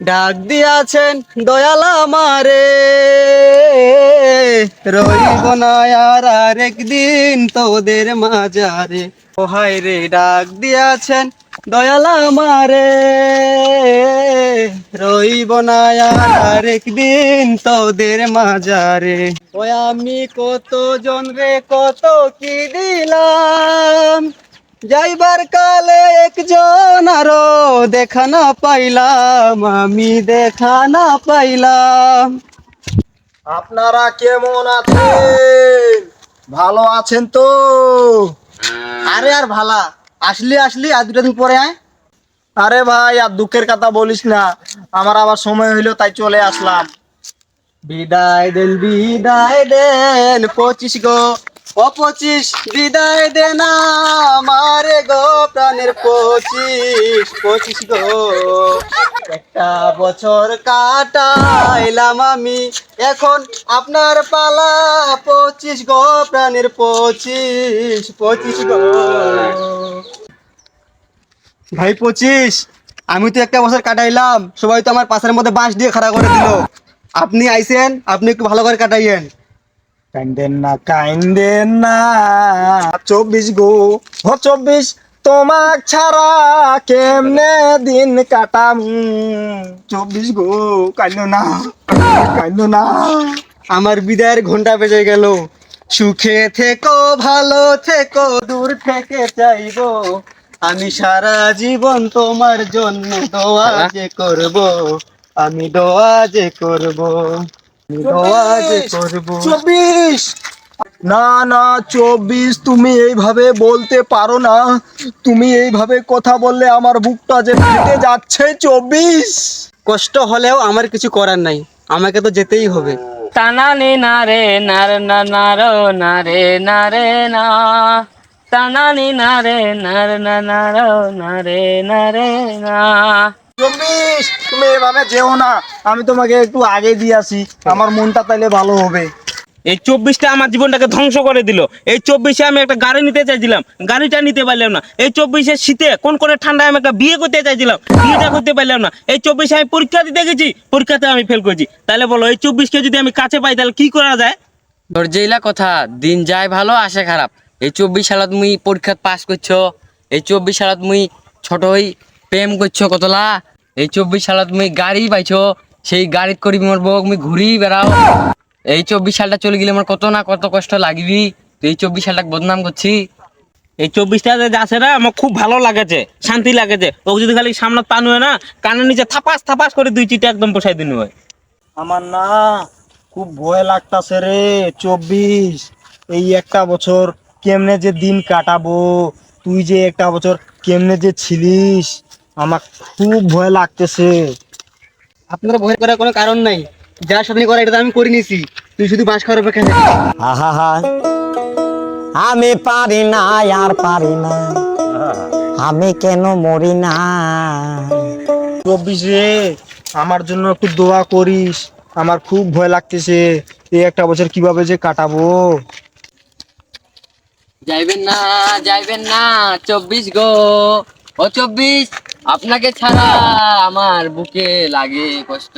ডাক দিয়াছেন দয়াল আমারে। রইব না আর আরেকদিন তোদের মাজারে ও হায় রে, ডাক দিয়াছেন দয়াল আমারে। রইব না আর আরেকদিন তোদের মাজারে ও আমি কত জন রে, কত কি দিলাম? যাইবার কালে একজন আরও দেখা না পাইলাম আমি দেখা না পাইলাম। আপনারা কেমন আছেন? ভালো আছেন তো? আরে আর ভালা আসলি আসলি আর দুটা দিন পরে আয়। আরে ভাই আর দুঃখের কথা বলিস না আমার আবার সময় হইল তাই চলে আসলাম। বিদায় দেন বিদায় দেন পঁচিশ গো। পঁচিশ বিদায় দেন আমারে গো প্রাণের পঁচিশ। পঁচিশ গো। একটা বছর কাটাইলাম আমি, এখন আপনার পালা পঁচিশ গো প্রাণের পঁচিশ পঁচিশ গো। ভাই পঁচিশ, আমি তো একটা বছর কাটাইলাম, সবাই তো আমার পাশের মধ্যে বাঁশ দিয়ে খাড়া করে দিল। আপনি আইছেন আপনি একটু ভালো করে কাটাইয়েন। কাইন্দেন না কাইন্দেন না। চব্বিশ গো হ চব্বিশ তোমাক ছাড়া কেমনে দিন কাটাম? চব্বিশ গো কাইন্দ না কাইন্দ না। আমার বিদায়ের ঘণ্টা বেজে গেল। সুখে থেকো ভালো থেকো দূর থেকে চাইব। আমি সারা জীবন তোমার জন্য দোয়া যে করব আমি দোয়া যে করব। আমি দোয়া যে করব। চব্বিশ! না না চব্বিশ তুমি এইভাবে বলতে পারো না। তুমি এইভাবে কথা বললে আমার বুকটা যে ফেটে যাচ্ছে চব্বিশ! কষ্ট হলেও আমার কিছু করার নাই। আমাকে তো যেতেই হবে। টানানি না রে নার না নার না রে না রে না। টানানি না রে নার না নার না রে না রে না। চব্বিশ তুমি এভাবে যেও না। আমি তোমাকে একটু আগে দিয়ে আসি। আমার মনটা তাইলে ভালো হবে। এই চব্বিশটা আমার জীবনটাকে ধ্বংস করে দিল। এই চব্বিশে আমি একটা গাড়ি নিতে চাইছিলাম। গাড়িটা নিতে পারলাম না। এই চব্বিশে শীতে কোন কোন ঠান্ডায় আমি একটা বিয়ে করতে চাইছিলাম। বিয়েটা করতে পারলাম না। এই চব্বিশে আমি পরীক্ষা দিতে গেছি। পরীক্ষাতে আমি ফেল করেছি। তাহলে বলো এই চব্বিশকে যদি আমি কাছে পাই তাহলে কি করা যায়? তোর যেইলা কথা দিন যায় ভালো আসে খারাপ। এই চব্বিশ সালত মুই পরীক্ষাত পাস করছ। এই চব্বিশ সালত মুই ছোট হই প্রেম করছ কতলা? এই চব্বিশ সালত মুই গাড়ি পাইছো সেই গাড়িত করি মোর বউ মুই ঘুরি বেড়াও। এই চব্বিশ সালটা চলে গেলে আমার কত না কত কষ্ট লাগবি। এই চব্বিশ সালটাকে বদনাম করছি। এই চব্বিশটা যে আছে না আমার খুব ভালো লাগেছে শান্তি লাগেছে। ও যদি খালি সামনে পান হয় না কানের নিচে থাপাস থাপাস করে দুই চিটা একদম বসাই দিন হয় আমার না খুব ভয় লাগতাছে রে চব্বিশ। এই একটা বছর কেমনে যে দিন কাটাবো তুই যে একটা বছর কেমনে যে ছিলিস। আমার খুব ভয় লাগতেছে। আপনার ভয় করার কোনো কারণ নাই। যা সামনে করা এটা তো আমি করে নিয়েছি। তুই শুধু বাঁশ খাওয়ার অপেক্ষা। আহা আমি পারি না আর পারি না। আমি কেন মরি না? চব্বিশ রে আমার জন্য একটু দোয়া করিস। আমার খুব ভয় লাগতেছে। এই একটা বছর কীভাবে যে কাটাবো? যাইবেন না যাইবেন না চব্বিশ গো। ও চব্বিশ আপনাকে ছাড়া আমার বুকে লাগে কষ্ট।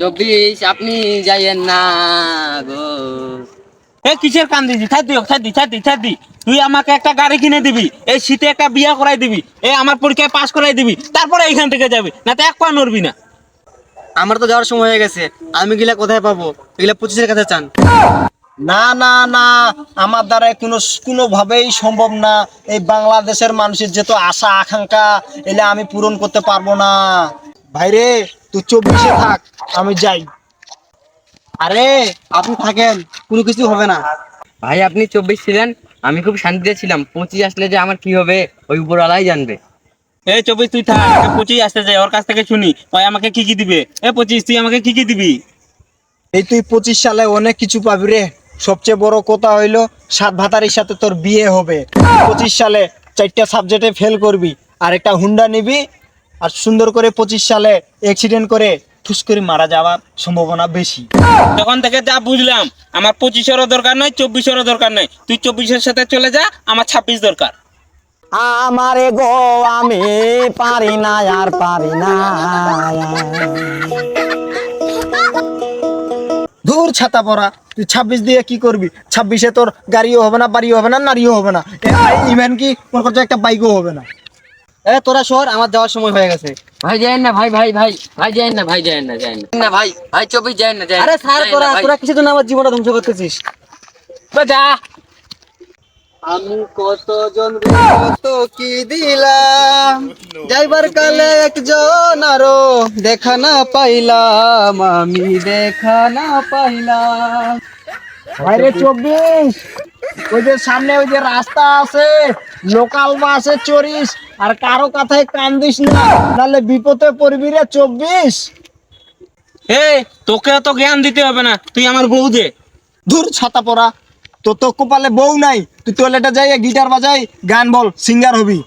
চব্বিশ আপনি যাইয়েন না গো। এ কিসের কান দিছি ছাড় দিও ছাড় দি ছাড় দি ছাড় দি। তুই আমাকে একটা গাড়ি কিনে দিবি এই শীতে একটা বিয়া করাই দিবি এই আমার পরীক্ষায় পাস করাই দিবি তারপরে এইখান থেকে যাবি না তো এক পা নড়বি না। আমার তো যাওয়ার সময় হয়ে গেছে আমি গিলা কোথায় পাবো? এগুলা পঁচিশের কাছে চান। না না না আমার দ্বারা কোনো কোনোভাবেই সম্ভব না। এই বাংলাদেশের মানুষের যেহেতু আশা আকাঙ্ক্ষা এলে আমি পূরণ করতে পারব না। ভাইরে তুই চব্বিশে থাক আমি যাই। আরে আপনি থাকেন কোনো কিছু হবে না। ভাই আপনি চব্বিশ ছিলেন আমি খুব শান্তিতে ছিলাম। পঁচিশ আসলে যে আমার কি হবে ওই উপরওয়ালাই জানবে। এই চব্বিশ তুই থাক পঁচিশ আসতে যাই ওর কাছ থেকে শুনি। ওই আমাকে কি কি দিবে? এ পঁচিশ তুই আমাকে কি কি দিবি? এই তুই পঁচিশ সালে অনেক কিছু পাবি রে। সবচেয়ে বড় কথা হইল সাত ভাতারির সাথে তোর বিয়ে হবে। পঁচিশ সালে চারটা সাবজেক্টে ফেল করবি আর একটা হুন্ডা নিবি আর সুন্দর করে পঁচিশ সালে অ্যাক্সিডেন্ট করে ঠুস করে মারা যাওয়ার সম্ভাবনা বেশি। তখন থেকে যা বুঝলাম আমার পঁচিশেরও দরকার নাই চব্বিশেরও দরকার নাই তুই চব্বিশের সাথে চলে যা আমার ছাব্বিশ দরকার। আমারে গো আমি পারি না আর পারি না। ছাতা পরা। তুই ছাব্বিশ দিয়ে কি করবি? ছাব্বিশে তোর গাড়িও হবে না বাড়িও হবে না নারীও হবে না। ইভেন কি মনে করছ একটা বাইকও হবে না। এ তোরা শহর আমার যাওয়ার সময় হয়ে গেছে। ভাই যাই না ভাই ভাই ভাই ভাই যাই না ভাই যাই না যাই না। ভাই। ভাই চব্বিশ যাই না যাই আরে স্যার তোরা। তোরা কিছু জন্য আমার জীবনটা ধ্বংস করতেছিস? যা আমি কতজন কত কি দিলাম? যাইবার কালে একজন আরও দেখা না পাইলাম আমি দেখা না পাইলাম। বাইরে চব্বিশ ওই যে সামনে ওই যে রাস্তা আছে লোকাল বাসে চড়িস আর কারও কথায় কান দিস না তাহলে বিপদে পড়বি রে চব্বিশ। এই তোকে তো জ্ঞান দিতে হবে না তুই আমার বউ দে। ধুর ছাতা পরা তো তো কপালে বউ নাই তুই টয়লেটে যাই গিটার বাজাই গান বল সিঙ্গার হবি।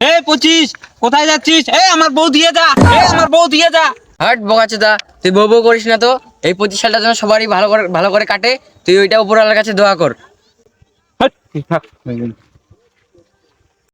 এই পঁচিশ কোথায় যাচ্ছিস? এ আমার বউ দিয়ে যা এই আমার বউ দিয়ে যা। হাট বকাচোদা তুই বউ বউ করিস না তো। এই পঁচিশ সালটা যেন সবারই ভালো করে ভালো করে কাটে তুই ওইটা উপরওয়ালার কাছে দোয়া কর। হাট, থাক, হয়ে গেল।